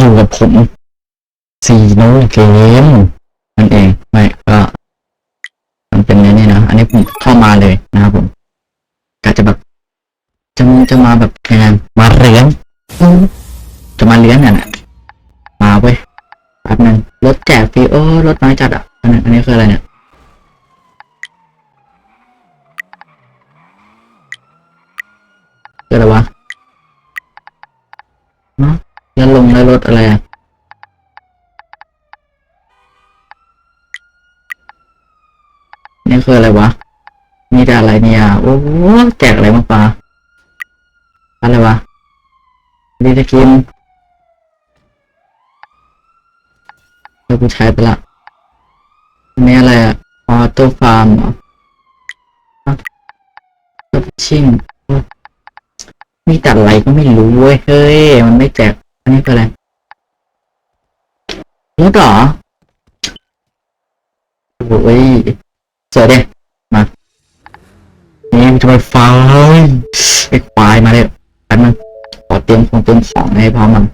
อยู่กับผมซีโนเกมนั่นเองไม่ก็มันเป็นไงนี่นะ อันนี้ผมเข้ามาเลยนะครับผมกะจะแบบจะจะมาแบบยังไงมาเลี้ยงจะมาเลี้ยงเนี่ยนะมาเว้ยแป๊บนึงรถแจกฟรีโอ้รถน้อยจัดอะอันนี้อันนี้คืออะไรเนี่ยคืออะไรวะ นาะแล้วลงแล้วรถอะไรอะ นี่คืออะไรวะ มีแต่อะไรเนี่ย โอ้โหแจกอะไรมาปะอะไรวะดีจะกินเดี๋ยวกูใช้ไปละอันนี้อะไรอะ ออโต้ฟาร์มเหรอก็ชิ่งมีแต่อะไรก็ไม่รู้เว้ย เฮ้ย มันไม่แจก อันนี้คืออะไรรถเหรอโอ้ยสวยดิมานี่จะไปฟ้าไอ้ควายมาเลยแป๊บนึงขอเตรียมของเตรียมของให้พร้อมมัน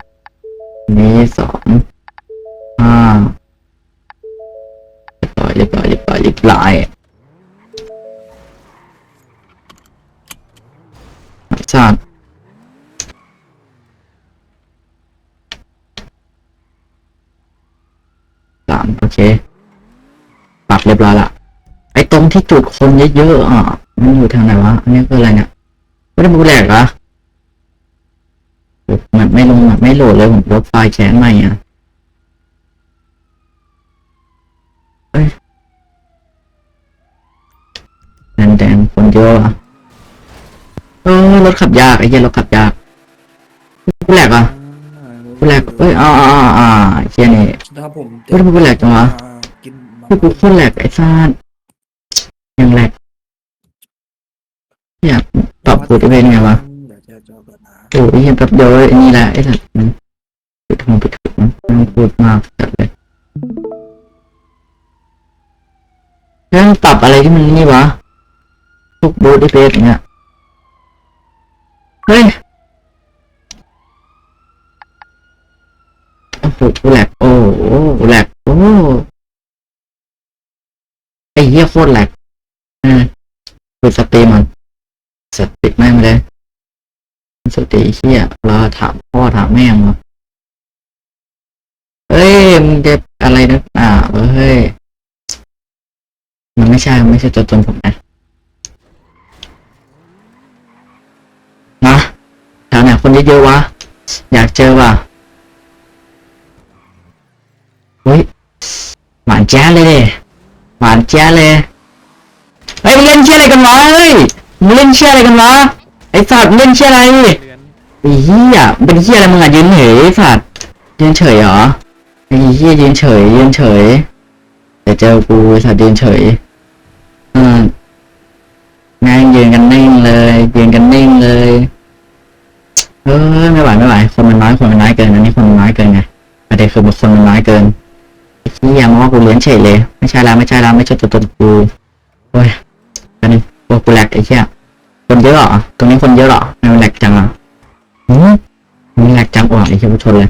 นี่สองห้าเรียบร้อยเรียบร้อยเรียบร้อยเรียบร้อยชาติามโอเค ปรับเรียบร้อยละไอ้ตรงที่จุดคนเยอะๆอะมันอยู่ทางไหนวะอันนี้คืออะไรเนี่ยไม่ได้บูแหลกเหรอะมันไม่ลงมันไม่โหลดเลยผมลบไฟล์แชร์ใหม่อะเฮ้ยแดงๆคนเยอะอะเออรถขับยากไอ้เหี้ยรถขับยากบูแหลกอะบูแหลกเอ้ยอ่าอ่าอ่าเหี้ยนี่ ถ้าผมเฮ้ยทำไมกูแหลกจังวะกินพี่กูโคตรแหลกไอ้ซ่านยังแหลกอยากปรับกูจะเป็นไงวะเดี๋ยวจะจอกันนะโอ้ยยังแป๊บเดียวไอ้นี่แหละไอ้สัตว์มันปิดหูปิดหูมันไม่ต้องพูดมากจัดเลยแล้วมันปรับอะไรที่มันนี่วะพวกบูทดิเฟสเนี่ยเฮ้ยโอ้โหกูแหลกโอ้โหกูแหลกโอ้ไอ้เหี้ ยโคตรแหลกเออปิดสตรีมมันสติดแม่งไปเลยสติเฮียเราถามพ่อถามแม่มาเฮ้ยมึงจะอะไรนักหนาเว้ยเฮ้ยมันไม่ใช่ไม่ใช่ตัวตนผมนะมาแถวไหนคนเยอะๆวะอยากเจอว่ะเฮ้ยหวานแจ๊เลยดิ หวานแจ๊ดเลยเฮ้ยมึงเล่นเชี่ยอะไรกันวะเฮ้ยมึงเล่นเชี่ยอะไรกันวะไอ้สัตว์มึงเล่นเชี่ยอะไรไอ้เหี้ยเป็นเหี้ยอะไรมึงอะยืนเฉยไอ้สัตว์ยืนเฉยเหรอไอ้เหี้ยยืนเฉยยืนเฉยเดี๋ยวเจอกูไอ้สัตว์ยืนเฉยอืมแม่งยืนกันนิ่งเลยยืนกันนิ่งเลยเออไม่ไหวไม่ไหวคนมันน้อยคนมันน้อยเกินอันนี้คนมันน้อยเกินไงประเด็นคือคนมันน้อยเกิน ไอ้เหี้ยมองกูเลี้ยงเฉยเลย ไม่ใช่แล้วไม่ใช่แล้วไม่ใช่ตัวตนกูโอ้ยอันนี้โอ้กูแหลกไอ้เหี้ยคนเยอะเหรอตรงนี้คนเยอะเหรอมันแหลกจังอะหืมมีแหลกจังอะไอ้เชี่ยผู้ชนเลย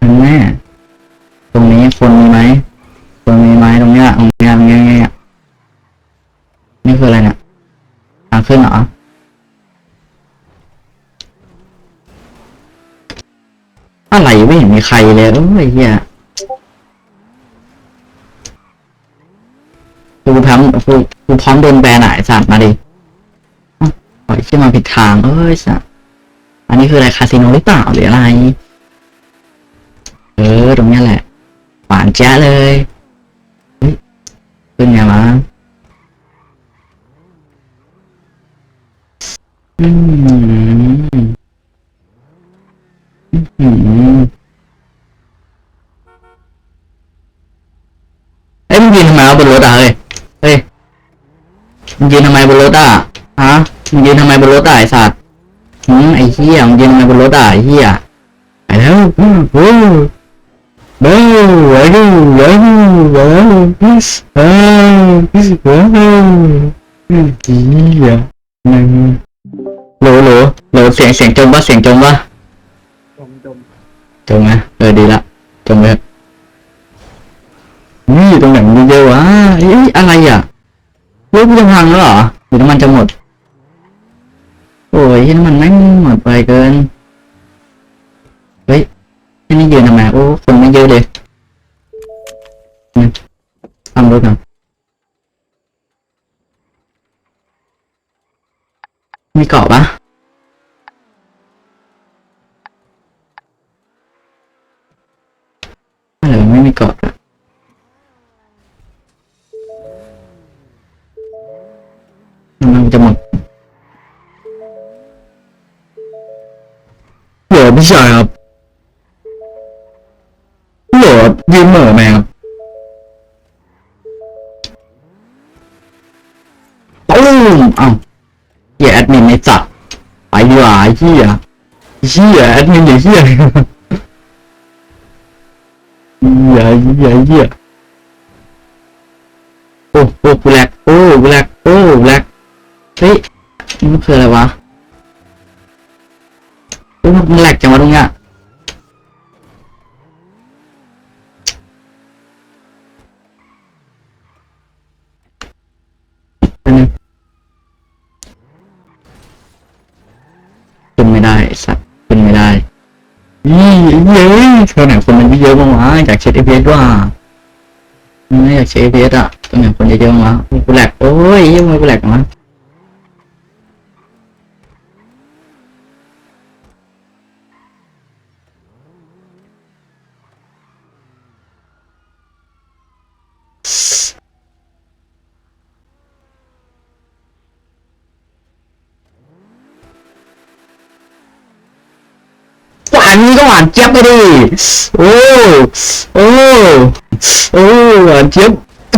นั่นแน่ตรงนี้คนมีไหมคนมีไหมตรงนี้ตรงเนี้ยตรงเนี้ยตรงเนี้ยนี่คืออะไรเนี่ยทางขึ้นเหรอ อะไรไม่เห็นมีใครเลยโอ้ยเฮียกูพร้อมกูกูพร้อมโดนแบนอะไอ้สัตว์มาดิปล่อยขึ้นมาผิดทางเอ้ยสัสอันนี้คืออะไรคาสิโนหรือเปล่าหรืออะไร เออ ตรงนี้แหละหวานแจ๊เลยเฮ้ยขึ้นไงวะอืมอืมเอ้ยมึงยืนทำไมวบนรถอะเฮ้ย เฮ้ย มึงยืนทำไมบนรถอะ ฮะ มึงยืนทำไมบนรถอะไอสัตว์หืมไอเหี้ย มึงยืนทำไมบนรถอะไอเหี้ยไปแล้วโอ้โหเบ้อไอ้ดูไอ้ดูไอ้ดูเออเออเหี้ยหนึ่งโหลโหลโหลเสียงเสียงจมปะเสียงจมปะโอ้อดีละตรงเลย นี่ตรงไหนมันเยอะวะเอ้ยอะไรอะรถกูจะพังแล้วเหรอหรือน้ำมันจะหมด โอ้ยน้ำมันแม่งหมดไปเกิน เฮ้ยแค่นี้ยืนทำไม โอ้ คนไม่เยอะเลยอืมทำรถก่อนมีเกาะปะ มันจะหมดเหรอพี่ชายครับเหรอยืนเหม่อแมครับตุ้มเอ้าเหี้ยแอดมินไอ้สัตว์ไปดีกว่าไอ้เหี้ยไอ้เหี้ยแอดมินไอ้เหี้ยเหี้ยเหี้ยเหี้ยโอ้โอ้กูแลกโอ้กูแลกโอ้กูแลก เฮ้ยมันคืออะไรวะโอ้มันแหลกจังวะตรงเนี้ยขึ้นไม่ได้สัตว์ขึ้นไม่ได้ยี่เย้ยเธอไหนคนมันเยอะบ้างวะอยากเช็คเอฟเอสว่าไม่อยากเช็คเอฟเอสอะตรงไหนคนเยอะๆบ้างวะโอ้กูแหลกโอ้ยยังไงกูแหลกวะหวา นนี้ก็หวานเจี๊ยบไปดิ โอ้ โอ้ โอ้ หวานเจี๊ยบ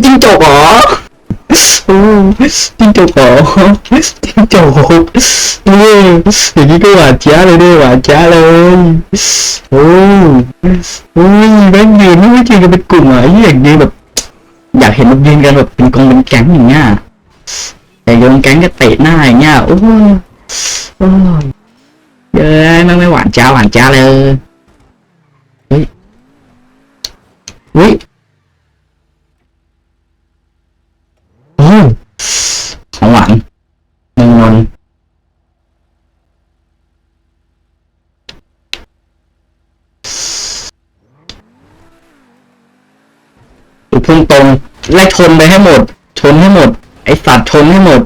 จิ้งจกเหรอโอ้จิ้งจกเหรอจิ้งจกโอ้อย่างนี้ก็หวานเจี๊ยบเลยดิหวานเจี๊ยบเลย โอ้โอ้ยแม่งยืนไม่ไม่ยืนกันเป็นกลุ่มอะไอ้เหี้ยอย่างนี้แบบ อยากเห็นมันยืนกันแบบเป็นกองเป็นแก๊งอย่างเงี้ยอยากโยนแก๊งก็เตะหน้าอย่างเงี้ย โอ้ยโอ้ย เย้ยไม่ไม่หวานจ้าหวานจ้าเลยเฮ้ยเฮ้ยโอ้ของหวานเงินนนดูพุ่งตรงไล่ชนไปให้หมด ชนให้หมด ไอสัตว์ชนให้หมด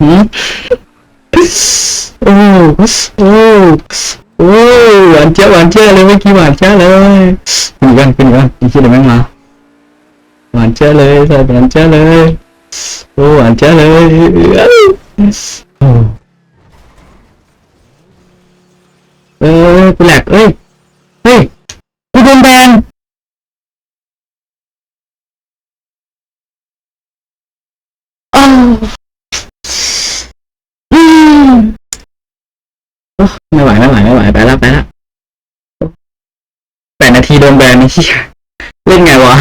หืม โอ้โอ้โอ้หวานเจ้าหวานเจ้าเลยเมื่อกี้หวานเจ้าเลยขึ้นกันขึ้นกันอีกทีเดี๋ยวแม่งมาหวานเจ้าเลยใส่หวานเจ้าเลยโอ้หวานเจ้าเลยโอ้เออกูแหลกเอ้ยเฮ้ยกูโดนแบนอ้าวอืม โอ้ ไม่ไหวไม่ไหวไม่ไหวไปแล้วไปแล้วแปดนาทีโดนแบนนี่เหี้ยเล่นไงวะ